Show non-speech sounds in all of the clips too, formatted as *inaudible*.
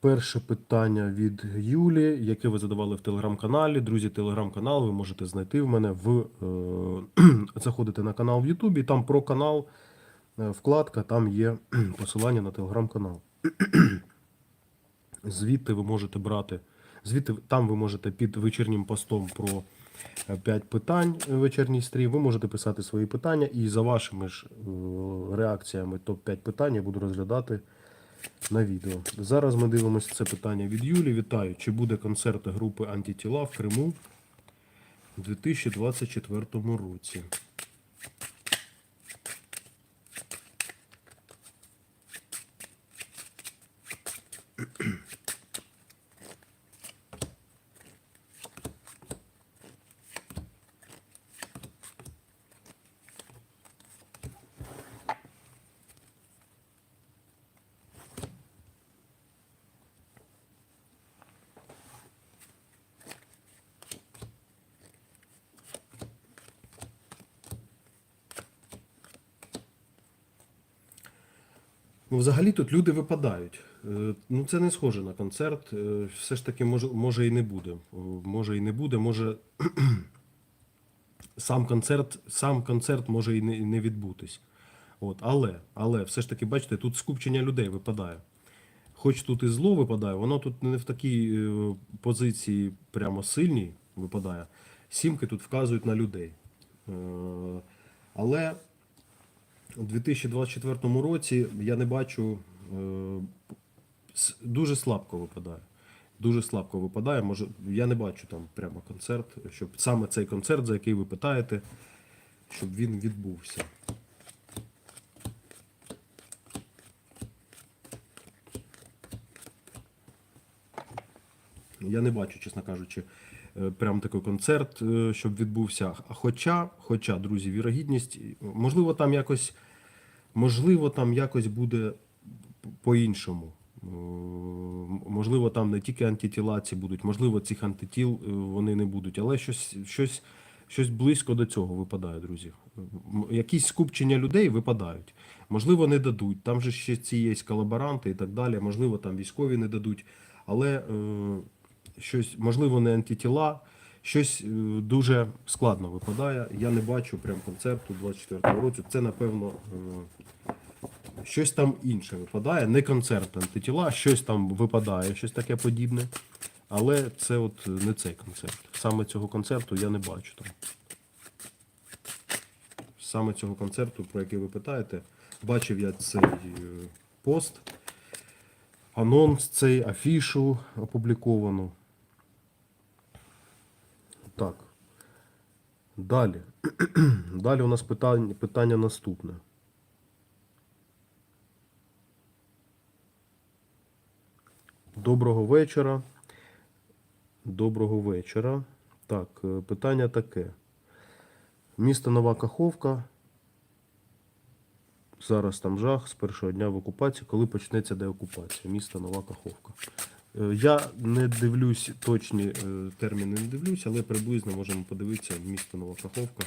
Перше питання від Юлі, яке ви задавали в телеграм-каналі. Друзі, телеграм-канал ви можете знайти в мене в е, *clears throat* заходите на канал в Ютубі. Там про канал е, вкладка, там є *clears throat* посилання на телеграм-канал. *clears throat* Звідти ви можете брати. Звідти там ви можете під вечірнім постом про 5 питань е, вечірній стрім. Ви можете писати свої питання, і за вашими ж е, реакціями топ-5 питань я буду розглядати на відео. Зараз ми дивимося це питання від Юлі. Вітаю. Чи буде концерт групи Антітіла в Криму у 2024 році? Ну, взагалі тут люди випадають. Е, Ну, це не схоже на концерт. Е, Все ж таки, може, може і не буде. Може і не буде, може. *clears throat* Сам концерт, сам концерт може і не, не відбутись. От, але, але все ж таки, бачите, тут скупчення людей випадає. Хоч тут і зло випадає, воно тут не в такій е, позиції прямо сильній випадає. Сімки тут вказують на людей. Але у 2024 році я не бачу е, дуже слабко випадає. Дуже слабко випадає. Може, я не бачу там прямо концерт, щоб саме цей концерт, за який ви питаєте, щоб він відбувся. Я не бачу, чесно кажучи, е, прям такий концерт, е, щоб відбувся. Хоча, хоча, друзі, вірогідність, можливо, там якось, можливо, там якось буде по-іншому. Е, Можливо, там не тільки антитіла ці будуть, можливо, цих антитіл е, вони не будуть, але щось, щось, щось близько до цього випадає, друзі. Якісь скупчення людей випадають. Можливо, не дадуть. Там же ще ці є колаборанти і так далі. Можливо, там військові не дадуть. Але е, щось, можливо, не антитіла, щось е, дуже складно випадає. Я не бачу прям концерту у 24 році. Це, напевно, е, щось там інше випадає. Не концерт антитіла, щось там випадає, щось таке подібне. Але це от не цей концерт. Саме цього концерту я не бачу там. Саме цього концерту, про який ви питаєте, бачив я цей е, пост, анонс цей, афішу опубліковану. Так. Далі. *clears throat* Далі у нас питання, питання наступне. Доброго вечора. Доброго вечора. Так, е, питання таке. Місто Нова Каховка. Зараз там жах з першого дня в окупації. Коли почнеться деокупація? Міста Нова Каховка. Е, Я не дивлюсь точні е, терміни, не дивлюсь, але приблизно можемо подивитися місто Нова Каховка.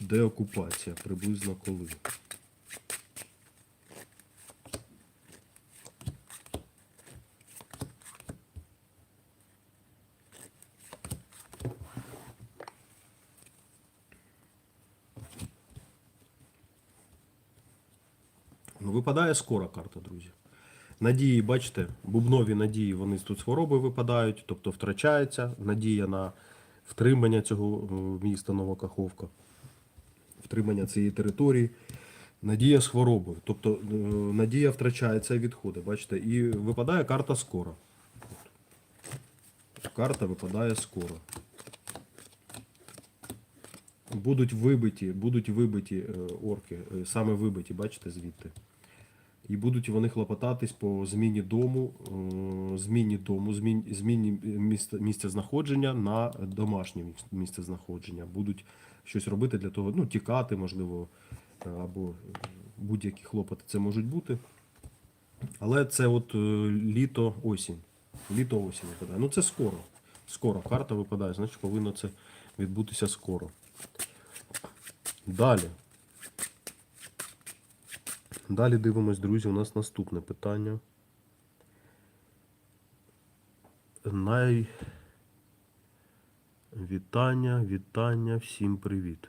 Деокупація. Приблизно коли. Ну, випадає скоро карта, друзі. Надії, бачите, бубнові надії, вони тут з хвороби випадають, тобто втрачається надія на втримання цього е, міста Новокаховка, втримання цієї території. Надія з хворобою. Тобто е, надія втрачається і відходить, бачите, і випадає карта скоро. Карта випадає скоро. Будуть вибиті, будуть вибиті е, орки, саме вибиті, бачите, звідти. І будуть вони хлопотатись по зміні дому, е, зміні дому, змін- зміні місця, місця знаходження на домашнє місце знаходження. Будуть щось робити для того, ну, тікати, можливо, е, або будь-які хлопоти це можуть бути. Але це от е, літо осінь. Літо осінь випадає. Ну це скоро. Скоро карта випадає, значить повинно це відбутися скоро. Далі. Далі дивимось, друзі, у нас наступне питання. най... Вітання, вітання, всім привіт.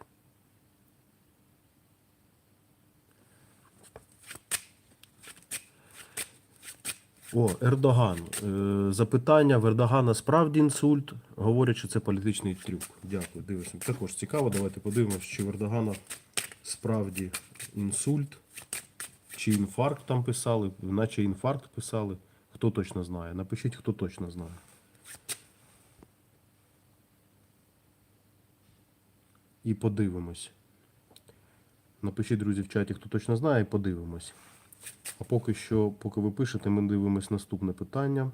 О, Ердоган. Е, Запитання в Ердогана справді інсульт. Говорять, що це політичний трюк. Дякую, дивимося. Також цікаво. Давайте подивимося, чи в Ердогана справді інсульт, чи інфаркт там писали, наче інфаркт писали. Хто точно знає? Напишіть, хто точно знає. І подивимось. Напишіть, друзі, в чаті, хто точно знає, і подивимось. А поки що, поки ви пишете, ми дивимось наступне питання.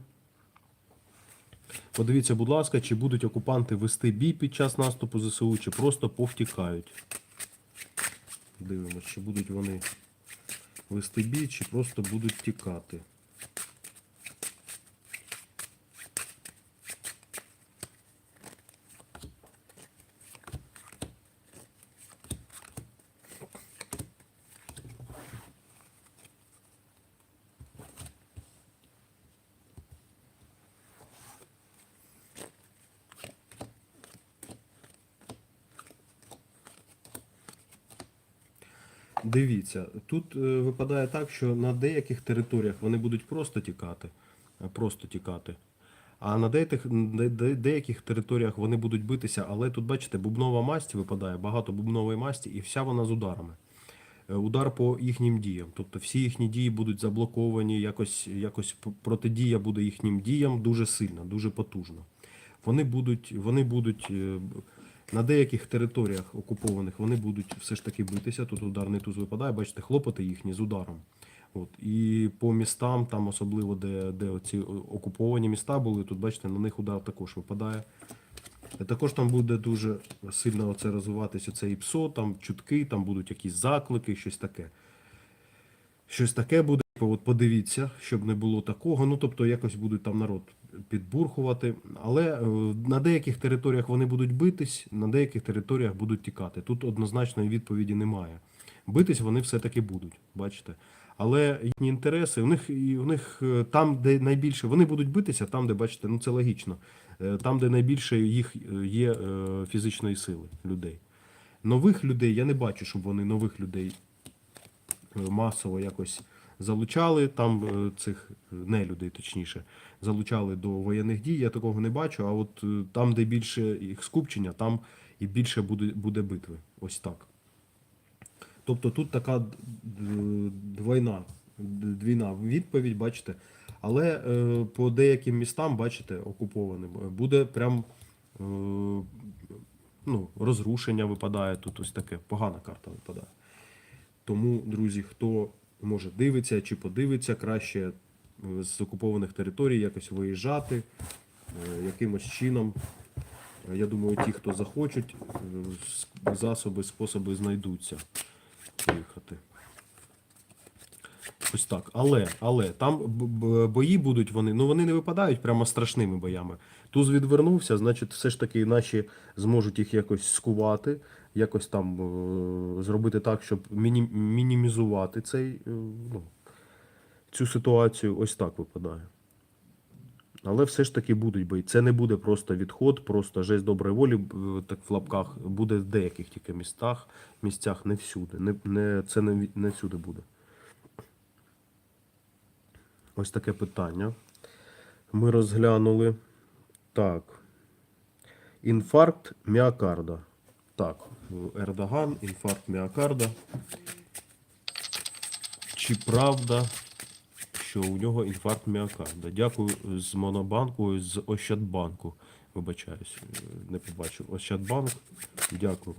Подивіться, будь ласка, чи будуть окупанти вести бій під час наступу ЗСУ, чи просто повтікають. Дивимось, чи будуть вони вести бій, чи просто будуть тікати. Дивіться, тут е, випадає так, що на деяких територіях вони будуть просто тікати, е, просто тікати. А на деяких, де- де- деяких територіях вони будуть битися, але тут, бачите, бубнова масть випадає, багато бубнової масті, і вся вона з ударами. Е, Удар по їхнім діям. Тобто всі їхні дії будуть заблоковані, якось, якось протидія буде їхнім діям дуже сильно, дуже потужно. Вони будуть, вони будуть на деяких територіях окупованих вони будуть все ж таки битися. Тут ударний туз випадає, бачите, хлопоти їхні з ударом. От. І по містам, там особливо, де, де ці окуповані міста були, тут бачите, на них удар також випадає. І Також там буде дуже сильно оце розвиватися це ІПСО, там чутки, там будуть якісь заклики, щось таке. Щось таке буде. От подивіться, щоб не було такого. Ну тобто якось будуть там народ підбурхувати. Але е, на деяких територіях вони будуть битись, на деяких територіях будуть тікати. Тут однозначної відповіді немає. Битись вони все-таки будуть, бачите. Але їхні інтереси, у них і у них е, там, де найбільше, вони будуть битися, там, де бачите, ну це логічно. Е, Там, де найбільше їх є фізичної сили людей. Нових людей я не бачу, щоб вони нових людей масово якось залучали, там е, цих е, не людей, точніше, залучали до воєнних дій. Я такого не бачу. А от е, там, де більше їх скупчення, там і більше буде, буде битви. Ось так. Тобто тут така двойна, двійна відповідь, бачите. Але по деяким містам, бачите, окупованим, буде прям ну, розрушення випадає тут ось таке, погана карта випадає. Тому, друзі, хто може дивиться чи подивиться, краще е, з окупованих територій якось виїжджати е, якимось чином. Е, Я думаю, ті, хто захочуть, засоби, способи знайдуться виїхати. Ось так. Але, але там бої будуть вони, ну вони не випадають прямо страшними боями. Туз відвернувся, значить, все ж таки наші зможуть їх якось скувати, якось там е, зробити так, щоб міні- мінімізувати цей, е, ну, цю ситуацію. Ось так випадає. Але все ж таки будуть бої. Це не буде просто відход, просто жесть доброї волі, так в лапках. Буде в деяких тільки містах, місцях, не всюди. Не, не, це не, не всюди буде. Ось таке питання. Ми розглянули. Так. Інфаркт міокарда. Так, Ердоган, інфаркт міокарда. Чи правда, що у нього інфаркт міокарда? Дякую з Монобанку, з Ощадбанку. Вибачаюсь, не побачив. Ощадбанк. Дякую.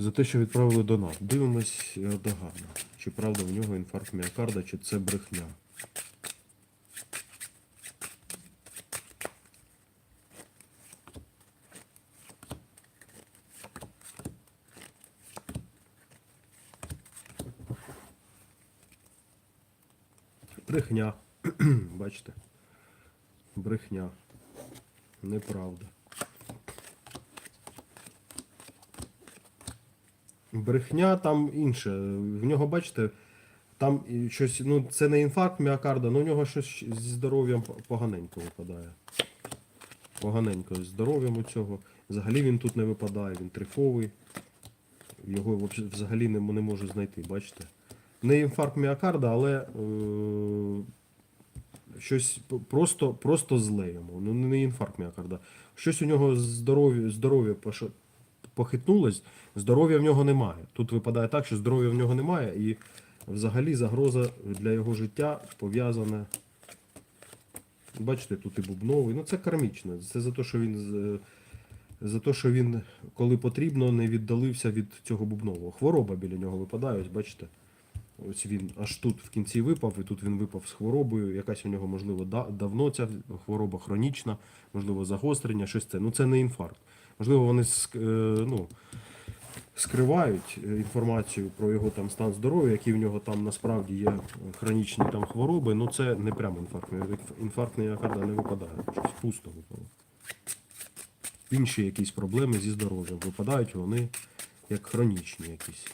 За те, що відправили донат. Дивимось Ердогана. Чи правда в нього інфаркт міокарда, чи це брехня? Брехня. *clears throat* Бачите? Брехня. Неправда. Брехня там інше. В нього, бачите, Там щось, ну це не інфаркт міокарда, ну у нього щось зі здоров'ям поганенько випадає. Поганенько з здоров'ям у цього. Взагалі він тут не випадає, він трифовий. Його взагалі не, не можу знайти, бачите? Не інфаркт міокарда, але е, щось просто, просто зле йому. Ну не інфаркт міокарда. Щось у нього здоров'я, пош- похитнулось, здоров'я в нього немає. Тут випадає так, що здоров'я в нього немає, і взагалі загроза для його життя пов'язана. Бачите, тут і бубновий. Ну це кармічно. Це за те, що він за те, що він, коли потрібно, не віддалився від цього бубнового. Хвороба біля нього випадає, ось бачите. Ось він аж тут в кінці випав, і тут він випав з хворобою. Якась у нього, можливо, да- давно ця хвороба хронічна, можливо, загострення, щось це. Ну це не інфаркт. Можливо, вони е, ну, скривають е, інформацію про його там стан здоров'я, які в нього там насправді є хронічні там хвороби. Ну це не прямо інфаркт. Інфаркт міокарда не випадає. Щось пусто випало. Інші якісь проблеми зі здоров'ям випадають вони як хронічні якісь.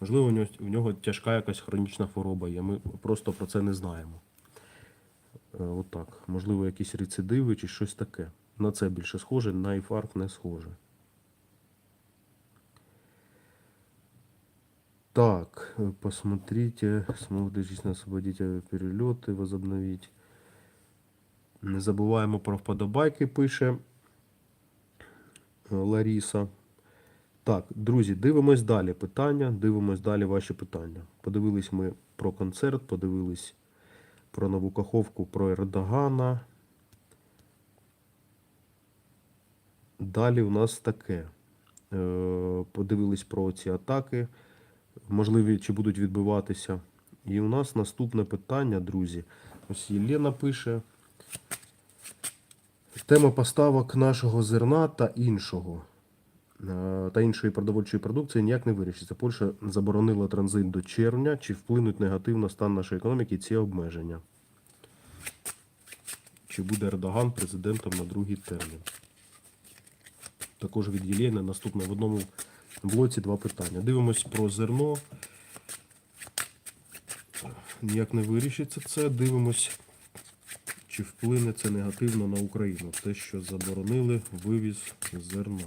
Можливо, у нього, у нього тяжка якась хронічна хвороба є. Ми просто про це не знаємо. Е, Отак. Можливо, якісь рецидиви чи щось таке. На це більше схоже, на інфаркт не схоже. Так, посмотрите, смогут ли действительно перельоти, возобновить. Не забуваємо про вподобайки, пише Ларіса. Так, друзі, дивимось далі питання, дивимось далі ваші питання. Подивились ми про концерт, подивились про нову каховку, про Ердогана. Далі у нас таке. Е, Подивились про ці атаки, можливі чи будуть відбиватися. І у нас наступне питання, друзі. Ось Єлена пише. Тема поставок нашого зерна та іншого е, та іншої продовольчої продукції ніяк не вирішиться. Польща заборонила транзит до червня. Чи вплинуть негативно стан нашої економіки ці обмеження? Чи буде Ердоган президентом на другий термін? Також від Єлєни наступне в одному блоці два питання. Дивимось про зерно. Ніяк не вирішиться це. Дивимось, чи вплине це негативно на Україну. Те, що заборонили вивіз зерна.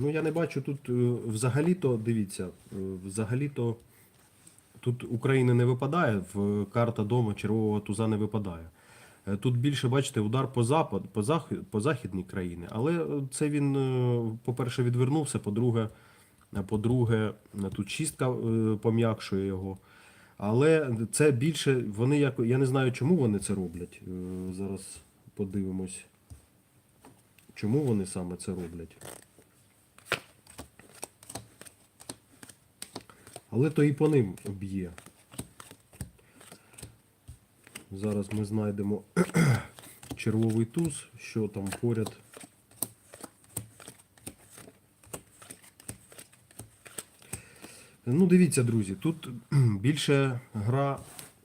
Ну, я не бачу тут е, взагалі-то, дивіться, е, взагалі-то тут України не випадає, в карта дома червового туза не випадає. Е, Тут більше, бачите, удар по запад, по, захід, по західній країні. Але це він, по-перше, відвернувся, по-друге, по-друге, тут чистка пом'якшує його. Але це більше, вони як. Я не знаю, чому вони це роблять. Зараз подивимось. Чому вони саме це роблять? Але то і по ним б'є. Зараз ми знайдемо *clears throat* червовий туз, що там поряд. Ну, дивіться, друзі, тут *clears throat* більше гра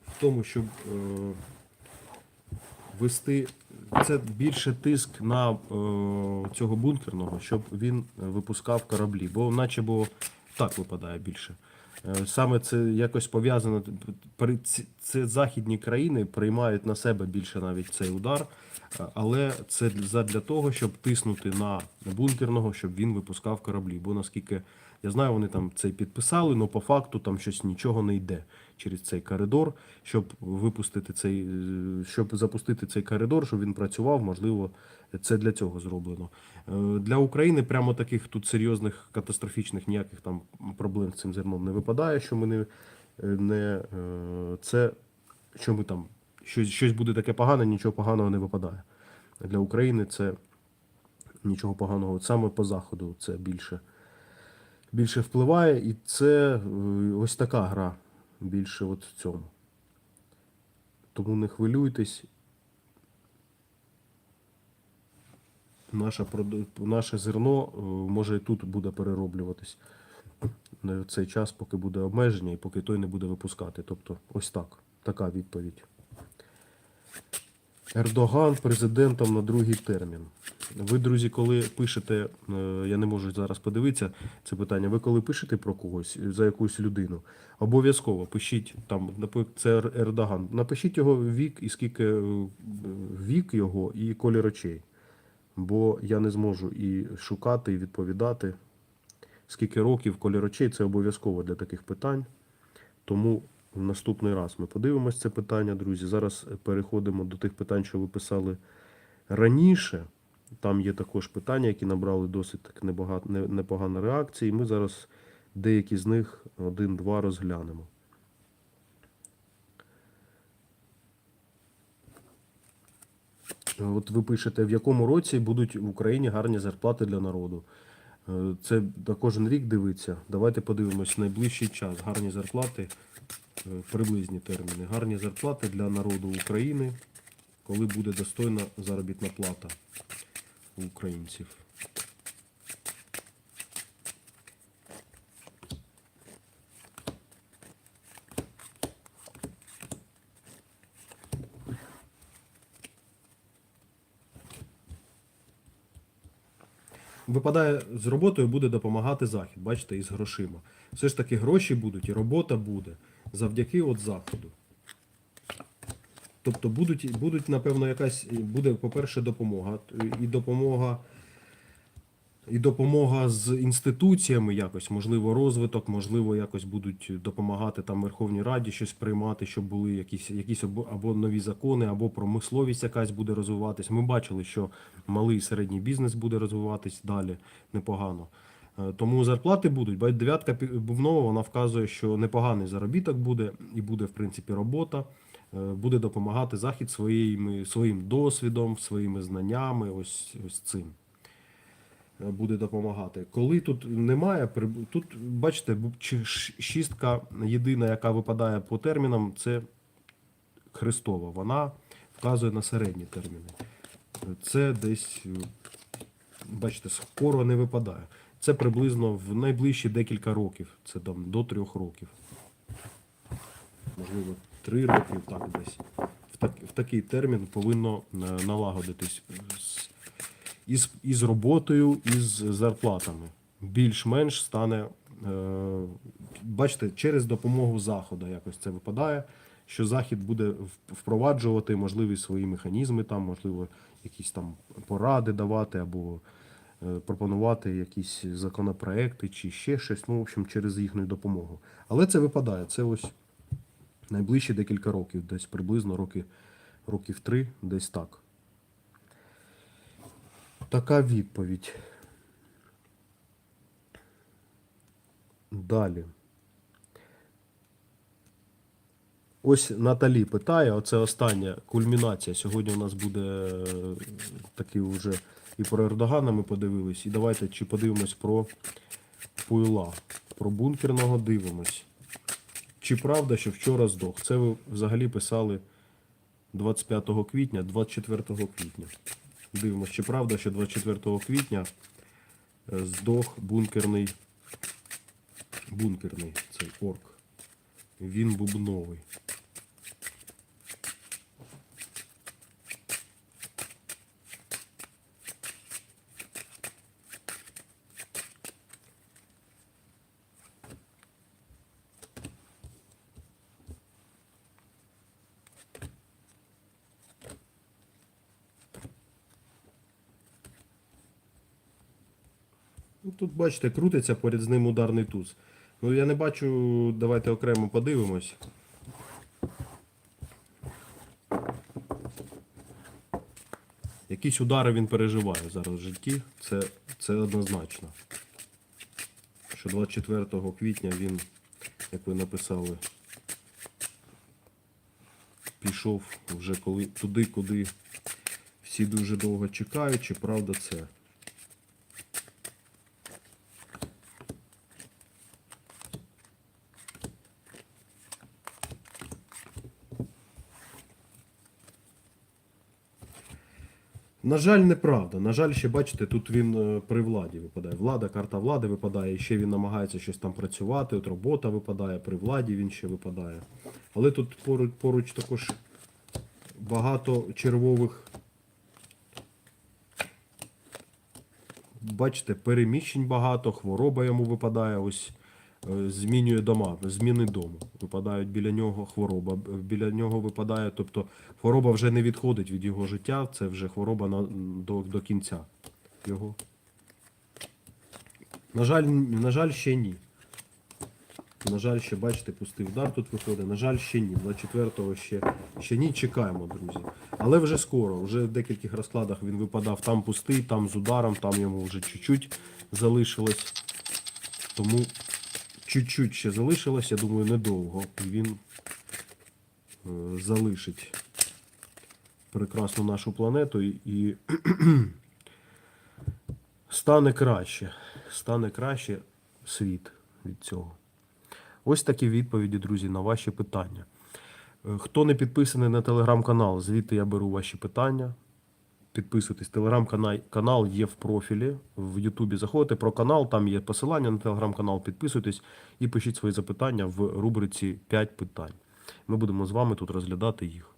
в тому, щоб е, вести. Це більше тиск на е, цього бункерного, щоб він випускав кораблі. Бо наче бо так випадає більше. Е, Саме це якось пов'язано. Це західні країни приймають на себе більше навіть цей удар, е, але це для того, щоб тиснути на бункерного, щоб він випускав кораблі. Бо наскільки я знаю, вони там це підписали, але по факту там щось нічого не йде через цей коридор, щоб випустити цей, е, щоб запустити цей коридор, щоб він працював. Можливо, це для цього зроблено. Е, Для України прямо таких тут серйозних катастрофічних ніяких там проблем з цим зерном не випадає, що ми не, е, не це, що ми там щось, щось буде таке погане, нічого поганого не випадає. Для України це нічого поганого. Саме по заходу це більше, більше впливає, і це е, ось така гра. більше от в цьому. Тому не хвилюйтесь. Наше, наше зерно е, може і тут буде перероблюватись на цей час, поки буде обмеження і поки той не буде випускати. Тобто, ось так. Така відповідь. Ердоган президентом на другий термін. Ви, друзі, коли пишете, е, я не можу зараз подивитися це питання. Ви коли пишете про когось за якусь людину, обов'язково пишіть там, наприклад, це Ердоган. Напишіть його вік і скільки е, вік його і колір очей. Бо я не зможу і шукати, і відповідати. Скільки років, колір очей це обов'язково для таких питань. Тому в наступний раз ми подивимось це питання, друзі. Зараз переходимо до тих питань, що ви писали раніше. Там є також питання, які набрали досить так небагато, не- непогано реакції. Ми зараз деякі з них один-два розглянемо. От ви пишете, в якому році будуть в Україні гарні зарплати для народу. Е, Це на кожен рік дивиться. Давайте подивимось найближчий час. Гарні зарплати, е, приблизні терміни. Гарні зарплати для народу України, коли буде достойна заробітна плата українців. Випадає з роботою, буде допомагати захід, бачите, із грошима. Все ж таки гроші будуть і робота буде завдяки от заходу. Тобто будуть, будуть, напевно, якась буде, по-перше, допомога. І допомога, і допомога з інституціями якось, можливо, розвиток, можливо, якось будуть допомагати там Верховній Раді щось приймати, щоб були якісь, якісь або, нові закони, або промисловість якась буде розвиватись. Ми бачили, що малий і середній бізнес буде розвиватись далі непогано. Е, Тому зарплати будуть. Бать дев'ятка бувнова вона вказує, що непоганий заробіток буде, і буде, в принципі, робота. Е, Буде допомагати захід своїми, своїм досвідом, своїми знаннями, ось, ось цим е, буде допомагати. Коли тут немає, тут, бачите, шістка єдина, яка випадає по термінам, це Христова. Вона вказує на середні терміни. Це десь, е, бачите, скоро не випадає. Це приблизно в найближчі декілька років. Це до трьох років. Можливо, три роки, так десь. В, так, в такий термін повинно е, налагодитись з, із, із роботою, із зарплатами. Більш-менш стане, е, бачите, через допомогу заходу якось це випадає, що захід буде впроваджувати можливі свої механізми, там, можливо, якісь там поради давати або е, пропонувати якісь законопроекти чи ще щось, ну, в общем, через їхню допомогу. Але це випадає. Це ось найближчі декілька років, десь приблизно роки, років три, десь так. Така відповідь. Далі. Ось Наталі питає, оце остання кульмінація. Сьогодні у нас буде е, такий вже і про Ердогана ми подивились. І давайте чи подивимось про Пуйла. Про бункерного дивимось. Чи правда, що вчора здох? Це ви взагалі писали 25 квітня, 24 квітня. Дивимось, чи правда, що 24 квітня е, здох бункерний. Бункерний цей орк. Він бубновий. Бачите, крутиться поряд з ним ударний туз. Ну, я не бачу, давайте окремо подивимось. Якісь удари він переживає зараз в житті, це, це однозначно. Що 24 квітня він, як ви написали, пішов вже коли, туди, куди всі дуже довго чекають, чи правда це. На жаль, неправда. На жаль, ще бачите, тут він е, при владі випадає. Влада, карта влади випадає, і ще він намагається щось там працювати. От робота випадає, при владі він ще випадає. Але тут поруч, поруч також багато червових. Бачите, переміщень багато, хвороба йому випадає. Ось змінює дома, зміни дому. Випадають біля нього хвороба. Біля нього випадає, тобто хвороба вже не відходить від його життя, це вже хвороба на, до, до кінця його. На жаль, на жаль, ще ні. На жаль, ще бачите, пустий удар тут виходить. На жаль, ще ні. 24-го ще, ще ні. Чекаємо, друзі. Але вже скоро, вже в декількох розкладах він випадав там пустий, там з ударом, там йому вже чуть-чуть залишилось. Тому чуть-чуть ще залишилось, я думаю, недовго. І він е, залишить прекрасну нашу планету і, *clears throat* стане краще. Стане краще світ від цього. Ось такі відповіді, друзі, на ваші питання. Е, Хто не підписаний на телеграм-канал, звідти я беру ваші питання. Підписуйтесь. Телеграм-канал є в профілі. В Ютубі заходите про канал, там є посилання на телеграм-канал. Підписуйтесь і пишіть свої запитання в рубриці 5 питань. Ми будемо з вами тут розглядати їх.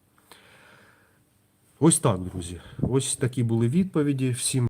Ось так, друзі. Ось такі були відповіді. Всім